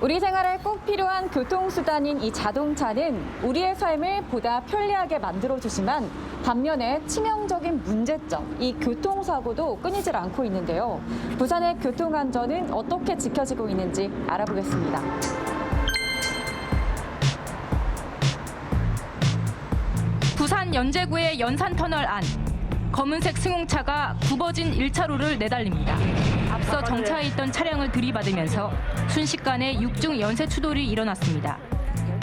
우리 생활에 꼭 필요한 교통수단인 이 자동차는 우리의 삶을 보다 편리하게 만들어주지만 반면에 치명적인 문제점, 이 교통사고도 끊이질 않고 있는데요. 부산의 교통안전은 어떻게 지켜지고 있는지 알아보겠습니다. 부산 연제구의 연산터널 안 검은색 승용차가 굽어진 1차로를 내달립니다. 앞서 정차해 있던 차량을 들이받으면서 순식간에 육중 연쇄 추돌이 일어났습니다.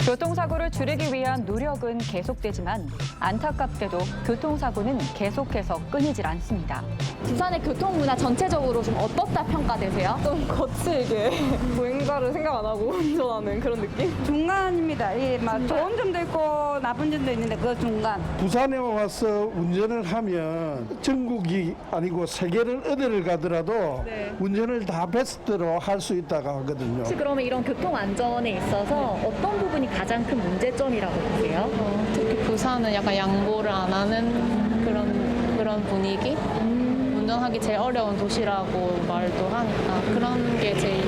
교통사고를 줄이기 위한 노력은 계속되지만 안타깝게도 교통사고는 계속해서 끊이질 않습니다. 부산의 교통문화 전체적으로 좀 어떻다 평가되세요? 좀 거칠게 보행자를 생각 안 하고 운전하는 그런 느낌? 중간입니다. 예, 막 좋은 점도 있고 나쁜 점도 있는데 그 중간. 부산에 와서 운전을 하면 전국이 아니고 세계를 어디를 가더라도 네. 운전을 다 베스트로 할 수 있다고 하거든요. 혹시 그러면 이런 교통 안전에 있어서 어떤 부분이 가장 큰 문제점이라고 보세요? 특히 부산은 약간 양보를 안 하는 그런 그런 분위기. 운전하기 제일 어려운 도시라고 말도 하니까 그런 게 제일.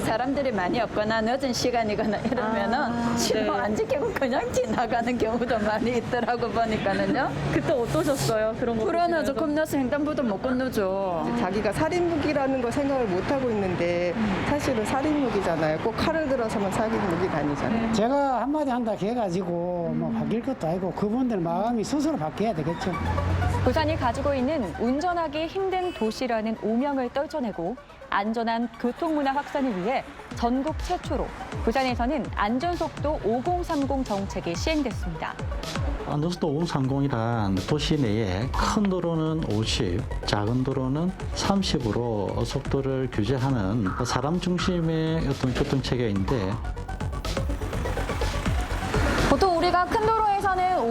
사람들이 많이 없거나 늦은 시간이거나 이러면은 신호 안 지키고 그냥 지나가는 경우도 많이 있더라고 보니까는요. 그때 어떠셨어요? 그런 거 불안하죠. 보시면서? 겁나서 횡단보도 못 건너죠. 자기가 살인무기라는 걸 생각을 못 하고 있는데 사실은 살인무기잖아요. 꼭 칼을 들어서만 살인무기가 아니잖아요. 제가 한마디 한다 해가지고 뭐 바뀔 것도 아니고 그분들 마음이 스스로 바뀌어야 되겠죠. 부산이 가지고 있는 운전하기 힘든 도시라는 오명을 떨쳐내고 안전한 교통문화 확산을 위해 전국 최초로 부산에서는 안전속도 5030 정책이 시행됐습니다. 안전속도 5030이란 도시 내에 큰 도로는 50, 작은 도로는 30으로 속도를 규제하는 사람 중심의 어떤 교통 체계인데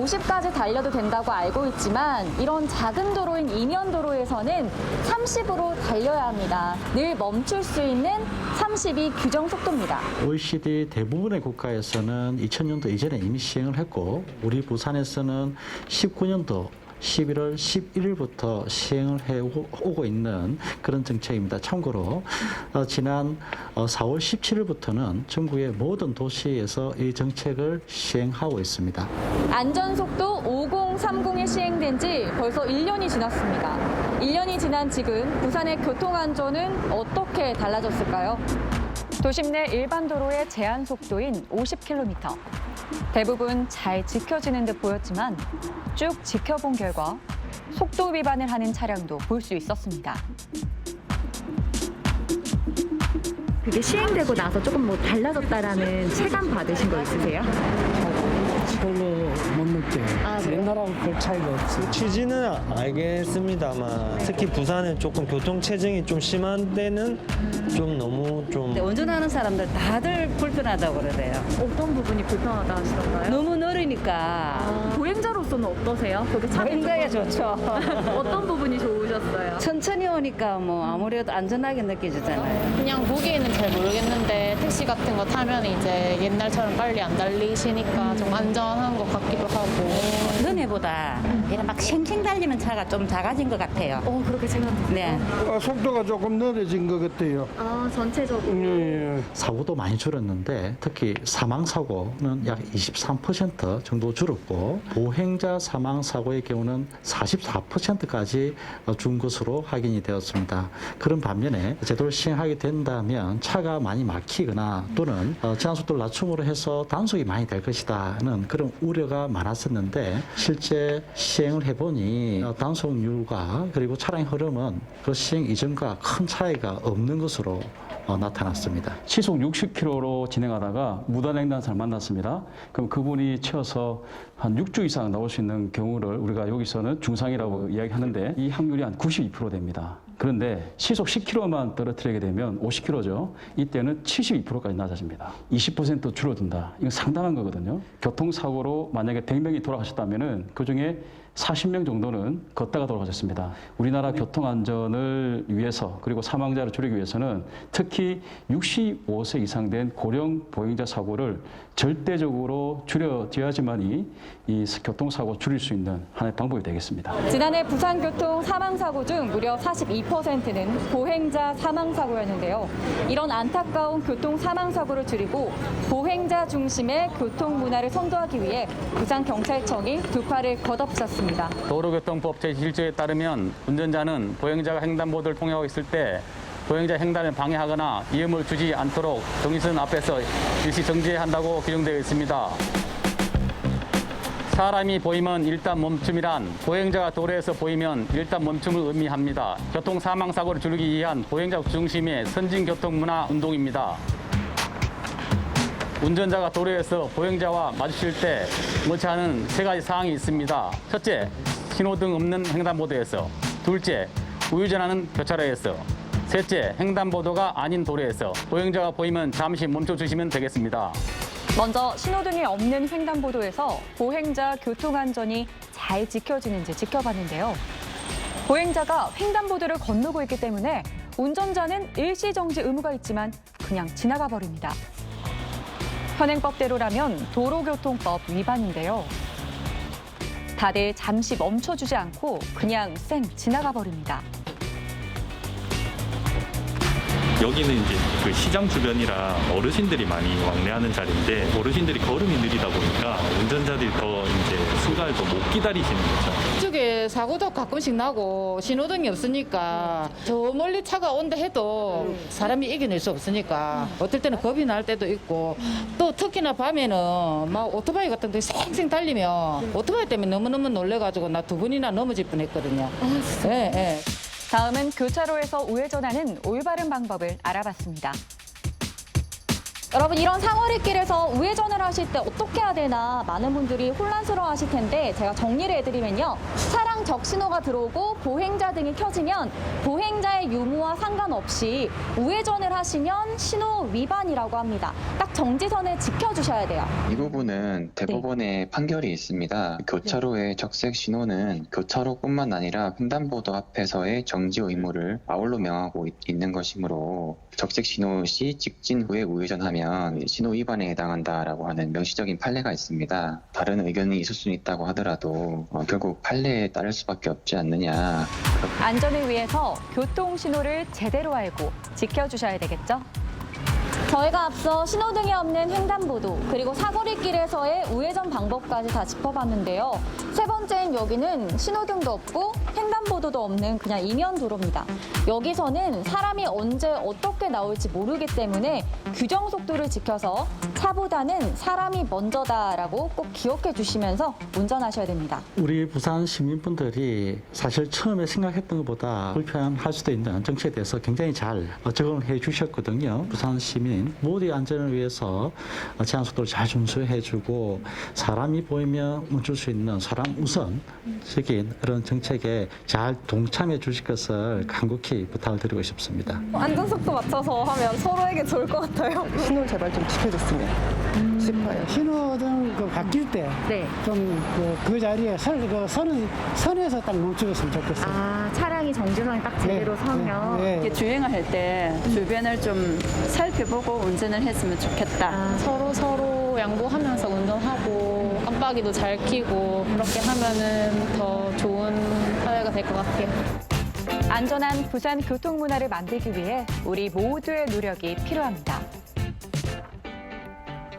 90까지 달려도 된다고 알고 있지만 이런 작은 도로인 인면도로에서는 30으로 달려야 합니다. 늘 멈출 수 있는 30이 규정 속도입니다. OECD 대부분의 국가에서는 2000년도 이전에 이미 시행을 했고 우리 부산에서는 19년도 11월 11일부터 시행을 해 오고 있는 그런 정책입니다. 참고로 어, 지난 어, 4월 17일부터는 전국의 모든 도시에서 이 정책을 시행하고 있습니다. 안전속도 5030이 시행된 지 벌써 1년이 지났습니다. 1년이 지난 지금 부산의 교통안전은 어떻게 달라졌을까요? 도심 내 일반 도로의 제한 속도인 50km. 대부분 잘 지켜지는 듯 보였지만 쭉 지켜본 결과 속도 위반을 하는 차량도 볼 수 있었습니다. 그게 시행되고 나서 조금 뭐 달라졌다라는 체감 받으신 거 있으세요? 별로 못 느껴요. 옛날하고 별 차이가 없어요. 취지는 알겠습니다만 특히 부산은 조금 교통 체증이 좀 심한 데는 좀 너무 좀 근데 운전하는 사람들 다들 불편하다고 그러대요. 어떤 부분이 불편하다 하시던가요? 너무 느리니까. 보행자로서는 어떠세요? 그게 보행자야 좋죠. 어떤 부분이 좋으셨어요? 천천히 오니까 뭐 아무래도 안전하게 느껴지잖아요. 그냥 보기에는 잘 모르겠는데 택시 같은 거 타면 이제 옛날처럼 빨리 안 달리시니까 좀 안전한 것 같기도 하고. 전에보다 이런 막 쉥쉥 달리는 차가 좀 작아진 것 같아요. 어, 그렇게 생각해요. 네. 어, 속도가 조금 느려진 것 같아요. 아, 전체적으로. 예, 예. 사고도 많이 줄었는데 특히 사망 사고는 약 23% 정도 줄었고 보행자 사망 사고의 경우는 44%까지 준 것으로 확인이 되었습니다. 그런 반면에 제도를 시행하게 된다면 차가 많이 막히거나 또는 어, 제한 속도를 낮춤으로 해서 단속이 많이 될 것이다는 그런 우려가 많았었는데 실제 시행을 해보니 어, 단속률과 그리고 차량 흐름은 그 시행 이전과 큰 차이가 없는 것으로 어, 나타났습니다. 시속 60km로 진행하다가 무단횡단사를 만났습니다. 그럼 그분이 치여서 한 6주 이상 나올 수 있는 경우를 우리가 여기서는 중상이라고 이야기하는데 이 확률이 한 92% 됩니다. 그런데 시속 10km만 떨어뜨리게 되면 50km죠. 이때는 72%까지 낮아집니다. 20% 줄어든다. 이건 상당한 거거든요. 교통사고로 만약에 100명이 돌아가셨다면은 그 중에 40명 정도는 걷다가 돌아가셨습니다. 우리나라 교통 안전을 위해서 그리고 사망자를 줄이기 위해서는 특히 65세 이상 된 고령 보행자 사고를 절대적으로 줄여줘야지만이 이 교통사고 줄일 수 있는 하나의 방법이 되겠습니다. 지난해 부산교통 사망사고 중 무려 42%는 보행자 사망사고였는데요. 이런 안타까운 교통 사망사고를 줄이고 보행자 중심의 교통 문화를 선도하기 위해 부산경찰청이 두 팔을 걷어붙였습니다. 도로교통법 제1조에 따르면 운전자는 보행자가 횡단보도를 통행하고 있을 때 보행자 횡단을 방해하거나 위험을 주지 않도록 정지선 앞에서 일시 정지해야 한다고 규정되어 있습니다. 사람이 보이면 일단 멈춤이란 보행자가 도로에서 보이면 일단 멈춤을 의미합니다. 교통 사망 사고를 줄이기 위한 보행자 중심의 선진 교통 문화 운동입니다. 운전자가 도로에서 보행자와 마주칠 때 않은 세 가지 사항이 있습니다. 첫째, 신호등 없는 횡단보도에서. 둘째, 우회전하는 교차로에서. 셋째, 횡단보도가 아닌 도로에서. 보행자가 보이면 잠시 멈춰주시면 되겠습니다. 먼저 신호등이 없는 횡단보도에서 보행자 교통안전이 잘 지켜지는지 지켜봤는데요. 보행자가 횡단보도를 건너고 있기 때문에 운전자는 일시정지 의무가 있지만 그냥 지나가 버립니다. 현행법대로라면 도로교통법 위반인데요. 다들 잠시 멈춰주지 않고 그냥 쌩 지나가 버립니다. 여기는 이제 그 시장 주변이라 어르신들이 많이 왕래하는 자리인데 어르신들이 걸음이 느리다 보니까 운전자들이 더 더못 기다리시는 거죠. 이쪽에 사고도 가끔씩 나고 신호등이 없으니까 저 멀리 차가 온다 해도 사람이 이겨낼 수 없으니까 어떨 때는 겁이 날 때도 있고 또 특히나 밤에는 막 오토바이 같은 데 쌩쌩 달리면 오토바이 때문에 너무너무 놀래가지고 나 두 번이나 넘어질 뻔했거든요. 예, 예. 다음은 교차로에서 우회전하는 올바른 방법을 알아봤습니다. 여러분 이런 상어리길에서 우회전을 하실 때 어떻게 해야 되나 많은 분들이 혼란스러워 하실 텐데 제가 정리를 해드리면요. 차량 적신호가 들어오고 보행자 등이 켜지면 보행자의 유무와 상관없이 우회전을 하시면 신호 위반이라고 합니다. 딱 정지선을 지켜주셔야 돼요. 이 부분은 대법원의 판결이 있습니다. 교차로의 적색 신호는 교차로뿐만 아니라 횡단보도 앞에서의 정지 의무를 아울러 명하고 있- 있는 것이므로 적색 신호 시 직진 후에 우회전하면 신호 위반에 해당한다라고 하는 명시적인 판례가 있습니다. 다른 의견이 있을 수는 있다고 하더라도 어, 결국 판례에 따를 수밖에 없지 않느냐 안전을 위해서 교통 신호를 제대로 알고 지켜주셔야 되겠죠? 저희가 앞서 신호등이 없는 횡단보도 그리고 사거리길에서의 우회전 방법까지 다 짚어봤는데요. 세 번째인 여기는 신호등도 없고 횡단보도도 없는 그냥 이면 도로입니다. 여기서는 사람이 언제 어떻게 나올지 모르기 때문에 규정 속도를 지켜서 차보다는 사람이 먼저다라고 꼭 기억해 주시면서 운전하셔야 됩니다. 우리 부산 시민분들이 사실 처음에 생각했던 것보다 불편할 수도 있는 정치에 대해서 굉장히 잘 어, 적응해 주셨거든요. 부산 시민 모두의 안전을 위해서 어, 제한 속도를 잘 준수해주고 사람이 보이면 멈출 수 있는 사람 우선적인 그런 정책에 잘 동참해 주실 것을 간곡히 부탁을 드리고 싶습니다. 안전 속도 맞춰서 하면 서로에게 좋을 것 같아요. 신호를 제발 좀 지켜줬으면 싶어요. 신호등 그 바뀔 때 네. 좀그 자리에 선, 그 선을, 선에서 딱 멈추었으면 좋겠어요. 아, 차 량이 정지선에 딱 제대로 네, 서면 네, 네. 이렇게 주행을 할 때 주변을 좀 살펴보고 운전을 했으면 좋겠다. 서로 서로 양보하면서 운전하고 깜빡이도 잘 켜고 그렇게 하면은 더 좋은 사회가 될 것 같아요. 안전한 부산 교통 문화를 만들기 위해 우리 모두의 노력이 필요합니다.